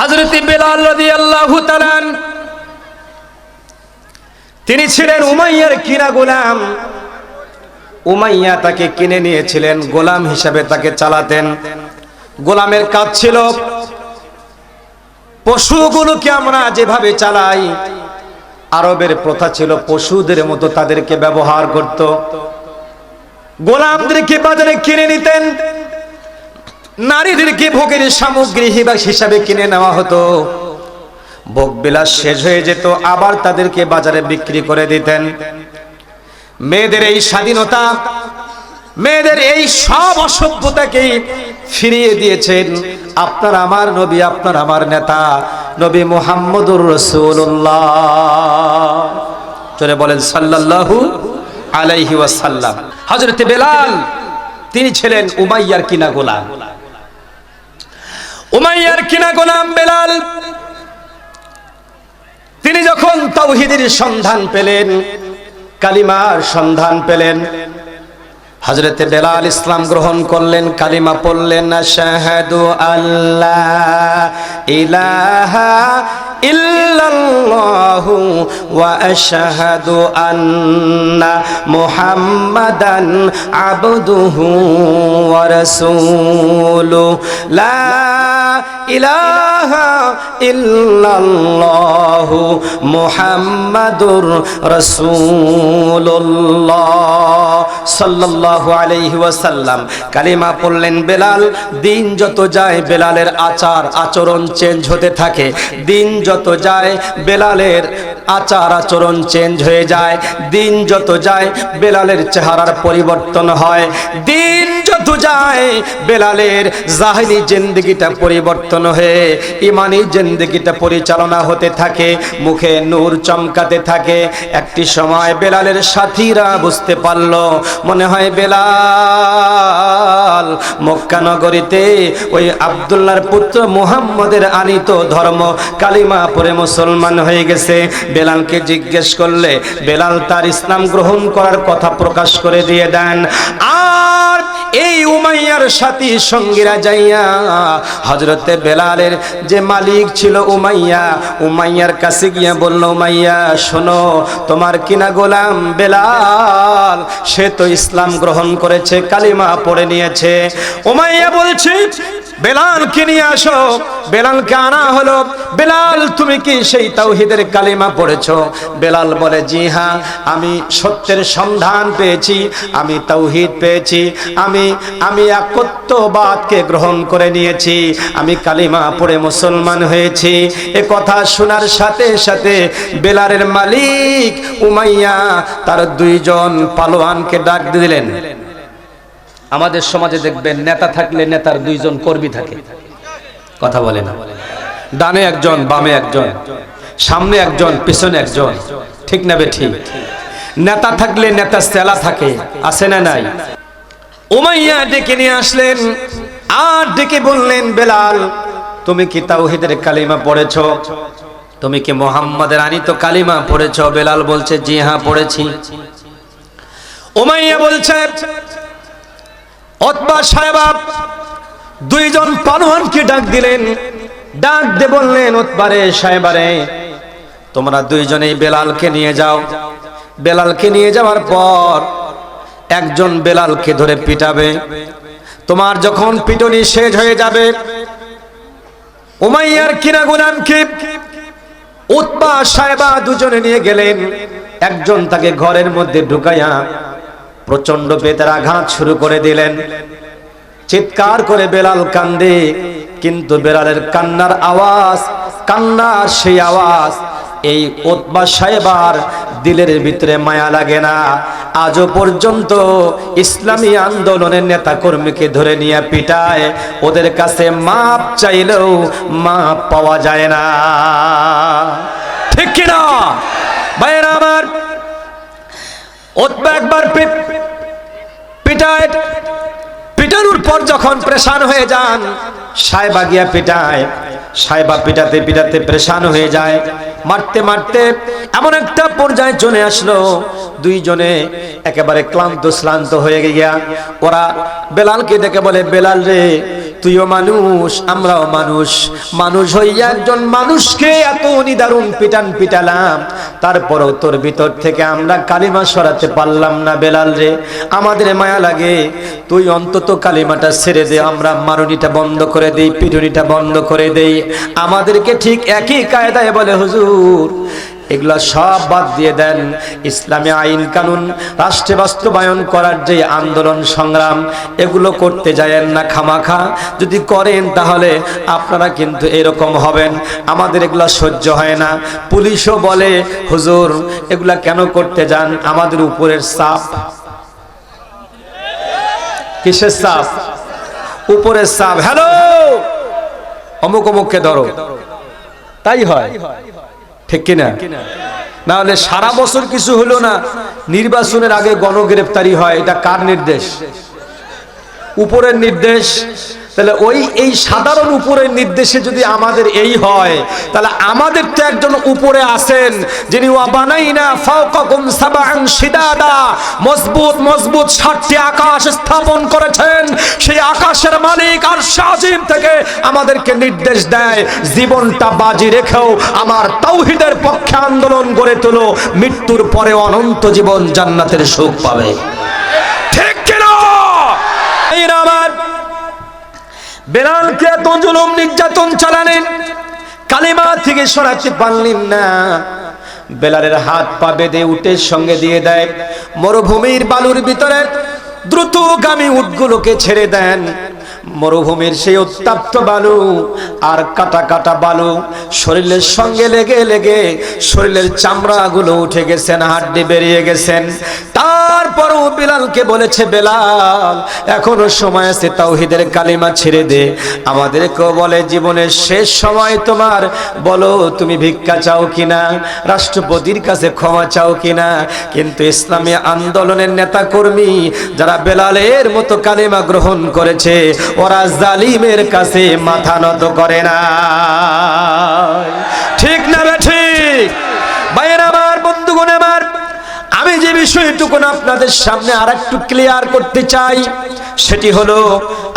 হজরত বেলাল রাদিয়াল্লাহু তাআলা তিনি ছিলেন উমাইয়ার কিনা গোলাম। উমাইয়া তাকে কিনে নিয়েছিলেন, গোলাম হিসাবে তাকে চালাতেন। গোলামের কাজ ছিল, পশুগুলোকে আমরা যেভাবে চালাই, আরবের প্রথা ছিল পশুদের মতো তাদেরকে ব্যবহার করত। গোলামদেরকে বাজারে কিনে নিতেন নারীদেরকে ভোগের সামগ্রী হিসাবে কিনে নেওয়া হতো। ভোগ বিলাস শেষ হয়ে যেত, আবার তাদেরকে বাজারে বিক্রি করে দিতেন। মেয়েদের এই স্বাধীনতা, মেয়েদের এই সব অসভ্যতাকে ফিরিয়ে দিয়েছেন আপনার আমার নবী, আপনার আমার নেতা, নবী মুহাম্মদুর রসুল্লাহ চলে বলেন, সাল্লাল্লাহু আলাইহি ওয়াসাল্লাম। হযরতে বেলাল, তিনি ছিলেন উমাইয়ার কিনা গোলাম। উমাইয়ার কিনা গোলাম বেলাল? তিনি যখন তাওহিদের সন্ধান পেলেন, কালিমার সন্ধান পেলেন হজরতে বেলাল ইসলাম গ্রহণ করলেন, কালিমা পড়লেন শাহাদু আল্লাহ ইলাহা ইল্লাল্লাহু ওয়া আশহাদু আন্না মুহাম্মাদান আবদুহু ওয়া রাসূলুহু। লা ইলাহা ইল্লাল্লাহু মুহাম্মাদুর রাসূলুল্লাহ কালিমা পড়লেন, বেলাল, দিন যত যায় বেলালের আচার, আচরণ চেঞ্জ হতে থাকে। দিন যত যায় বেলালের আচার, আচরণ চেঞ্জ হয়ে যায়। দিন যত যায় বেলালের চেহারার পরিবর্তন হয়। দিন যত যায় বেলালের জাহিরি জিন্দগিটা পরিবর্তন হয়ে ইমানি জিন্দগিটা পরিচালনা হতে থাকে, মুখে নূর চমকাতে থাকে। একটি সময় বেলালের সাথীরা বুঝতে পারল, মনে হয় বেলাল মক্কা নগরীতে ওই আবদুল্লাহর পুত্র মুহাম্মদের আনিত ধর্ম, কালিমা পরে মুসলমান হয়ে গেছে। বেলালকে জিজ্ঞেস করলে, বেলাল তার ইসলাম গ্রহণ করার কথা প্রকাশ করে দিয়ে দেন, আর এই উমাইয়ার সাথী সঙ্গীরা যাইয়া হজরতে বেলালের যে মালিক ছিল উমাইয়া, উমাইয়ার কাছে গিয়া বলল, উমাইয়া, শোনো, তোমার কিনা গোলাম বেলাল, সে তো ইসলাম গ্রহণ করেছে, কালিমা পড়ে নিয়েছে। উমাইয়া বলছে, বেলালকে নিয়ে আসো, বেলালকে আনা হলো। বেলাল, তুমি কি সেই তাওহিদের কালিমা পড়েছো? বেলাল বলে, জি হ্যাঁ আমি সত্যের সন্ধান পেয়েছি, আমি তাওহিদ পেয়েছি, আমি আমি একত্ববাদকে গ্রহণ করে নিয়েছি, আমি কালিমা পড়ে মুসলমান হয়েছি। এ কথা শোনার সাথে সাথে বেলালের মালিক উমাইয়া তার দুইজন পালোয়ানকে ডাক দিলেন। আমাদের সমাজে দেখবেন, নেতা থাকলে নেতার দুইজন কর্মী থাকে। কথা বলে না। ডানে একজন, বামে একজন, সামনে একজন, পিছনে একজন, ঠিক না ঠিক নেতা থাকলে নেতা সেলা থাকে, আছে না নাই? উমাইয়া ডেকে নিয়ে আসলেন, আর ডেকে বললেন, বেলাল, তুমি কি তাওহিদের কালিমা পড়েছ? তুমি কি মোহাম্মদের আনিত কালিমা পড়েছ? বেলাল বলছে, জি হ্যাঁ পড়েছি। উমাইয়া বলছে, অতবা সাহেবা, দুইজন পালোয়ানকে ডাক দিলেন ডাক দে বললেন ওতবারে সাহেবারে, তোমরা দুইজনেই বেলালকে নিয়ে যাও। বেলালকে নিয়ে যাওয়ার পর একজন বেলালকে ধরে পিটাবে। তোমার যখন পিটনি শেষ হয়ে যাবে, উমাইয়ার কিনা গুনামকে উৎপা সাহেবা দুজনে নিয়ে গেলেন। একজন তাকে ঘরের মধ্যে ঢুকাইয়া প্রচণ্ড বেতার আঘাত শুরু করে দিলেন। চিৎকার করে বেলাল কান্দে। কিন্তু বেড়ালের কান্নার আওয়াজ, কান্নার সেই আওয়াজ, এই ওতবা সাহেবার দিলের ভিতরে মায়া লাগে না। আজও পর্যন্ত ইসলামী আন্দোলনের নেতা কর্মীকে ধরে নিয়ে পিটায়, ওদের কাছে মাপ চাইলেও মাপ পাওয়া যায় না। ঠিক কিনা? ভাইয়েরা আমার ওতবা একবার পিটায়, পিটানোর পর যখন প্রেশান হয়ে যান সাহেবা গিয়া পিটায়। সাহেবা পিটাতে পিটাতে প্রেশান হয়ে যায়। মারতে মারতে এমন একটা পর্যায়ে চলে আসলো। দুইজনে একেবারে ক্লান্ত, শ্লান্ত হয়ে গিয়া। ওরা বেলালকে ডেকে বলে, বেলাল রে তুইও মানুষ, আমরাও মানুষ। মানুষ হইয়া একজন মানুষকে এত নিদারুণ পিটান পিটালাম। তারপরেও তোর ভিতর থেকে আমরা কালিমা সরাতে পারলাম না বেলাল রে। আমাদের মায়া লাগে। তুই অন্তত কালিমাটা ছেড়ে দে, আমরা মারুনিটা বন্ধ করে দেই, পিটুনিটা বন্ধ করে দেই। আমাদেরকে ঠিক একই কায়দায় বলে, হুজুর এগুলা সব বাদ দিয়ে দেন। ইসলামী আইন কানুন, রাষ্ট্রে বাস্তবায়ন করার যে আন্দোলন সংগ্রাম, এগুলো করতে যায়েন না খামাখা। যদি করেন তাহলে আপনারা কিন্তু এরকম হবেন। আমাদের এগুলা সহ্য হয় না। পুলিশও বলে, হুজুর, এগুলা কেন করতে যান? আমাদের উপরের চাপ। কিসের চাপ? উপরের চাপ। হ্যালো! অমুক অমুককে ধরো। তাই হয়। ঠিক কিনা? না হলে সারা বছর কিছু হলো না, নির্বাচনের আগে গণগ্রেপ্তারি হয়, এটা কার নির্দেশ? উপরের নির্দেশ তাহলে ওই, এই সাধারণ উপরের নির্দেশে যদি আমাদের এই হয়, তাহলে আমাদের তো একজন উপরে আছেন, যিনি ওয়াবানাইনা ফাওকাকুম সাবান শিদাদা, মজবুত মজবুত সাতটি আকাশ স্থাপন করেছেন। সেই আকাশের মালিক আর শাজিম থেকে আমাদেরকে নির্দেশ দেয়, জীবনটা বাজি রেখেও আমার তাওহিদের পক্ষে আন্দোলন গড়ে তোলো, মৃত্যুর পরে অনন্ত জীবন জান্নাতের সুখ পাবে ঠিক কিনা এই না আমার বেলালকে এত জুলুম নির্যাতন চালালেন কালিমা থেকে সরাতে পারলেন না। বেলালের হাত পা বেঁধে উটের সঙ্গে দিয়ে দেয়, মরুভূমির বালুর ভিতরে দ্রুতগামী উটগুলোকে ছেড়ে দেন। মরুভূমির সেই উত্তাপ্ত বালু আর কাটা কাটা বালু শরীরের সঙ্গে লেগে লেগে শরীরের চামড়াগুলো উঠে গেছেন, হাড্ডি বেরিয়ে গেছেন। তারপরও বিলালকে বলেছে, বেলাল, এখনও সময় আছে তাওহিদের কালিমা ছেড়ে দে। আমাদেরকেও বলে, জীবনের শেষ সময় তোমার। বলো, তুমি ভিক্ষা চাও কিনা? রাষ্ট্রপতির কাছে ক্ষমা চাও কিনা? কিন্তু ইসলামী আন্দোলনের নেতা কর্মী যারা বেলালের মতো কালিমা গ্রহণ করেছে, ওরা জালিমের কাছে মাথা নত করে না ঠিক না বে ঠিক বাইরে আমার বন্ধুগণ আমার আমি যে বিষয়টুকুন আপনাদের সামনে আর একটু ক্লিয়ার করতে চাই সেটি হলো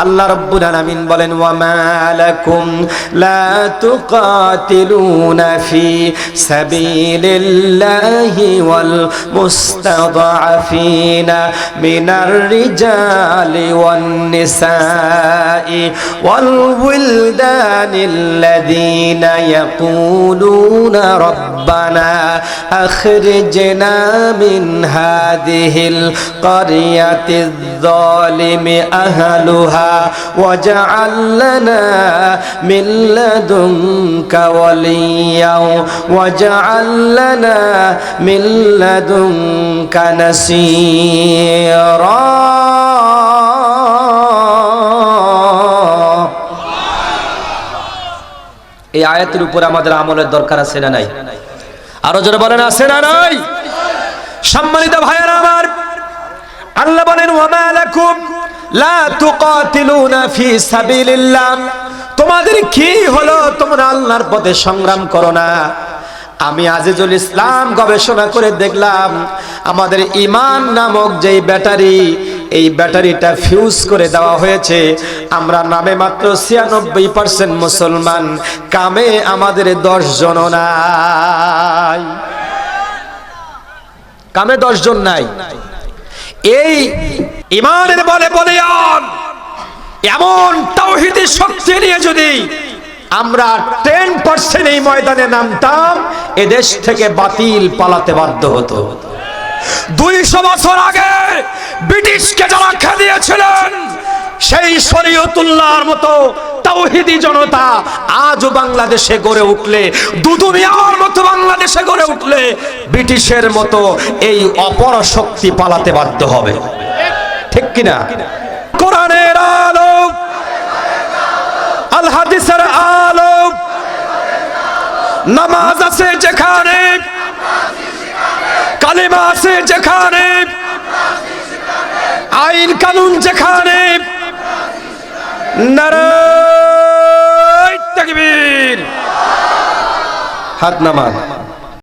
আল্লাহ রব্বুল আলামিন বলেন, ওয়া মালাকুম লা তুকাতিলুনা ফি সাবিলিল্লাহি ওয়াল মুস্তাদআফিনা মিনার রিজালি ওয়ান নিসাই ওয়াল উইলদানিল্লাযিনা ইয়াকুলুনা রব্বানা আখরিজনা মিন হাদিহিল ক্বরিয়াতিয যালিমিন أهلها واجعل لنا من لدنك وليا واجعل لنا من لدنك نصيرا এই আয়াতের উপর আমাদের আমলের দরকার আছে না নাই আরো জোরে বলেন আছে না নাই সম্মানিত ভাইয়েরা আমার আল্লাহ বলেন ওয়ামা লাকুম লা তোমাদের কি হলো? তোমরা আল্লাহর পথে সংগ্রাম করো না। আমি আজিজুল ইসলাম গবেষণা করে দেখলাম, আমাদের ইমান নামক যেই ব্যাটারি, এই ব্যাটারিটা ফিউজ করে দেওয়া হয়েছে। আমরা নামে মাত্র ছিয়ানব্বই পার্সেন্ট মুসলমান, কামে আমাদের দশ জন নাই। কামে দশ জন নাই। এই ইমানের বলে বলে এমন তাওহিদের শক্তি নিয়ে যদি আমরা টেন পার্সেন্ট এই ময়দানে নামতাম, এদেশ থেকে বাতিল পালাতে বাধ্য হতো। দুইশো বছর আগে ব্রিটিশকে যারা খেদিয়েছিলেন, সেই শরীয়তুল্লাহর মতো তাওহিদি জনতা আজও বাংলাদেশে গড়ে উঠলে দুদুনিয়ার মতো বাংলাদেশে গড়ে উঠলে ব্রিটিশের মতো এই অপর শক্তি পালাতে বাধ্য হবে। ঠিক কিনা? কোরআনের আলো আল হাদিসের আলো নামাজ আছে যেখানে, কালিমা আছে যেখানে, আইন কানুন যেখানে, নারায় হাত নামান।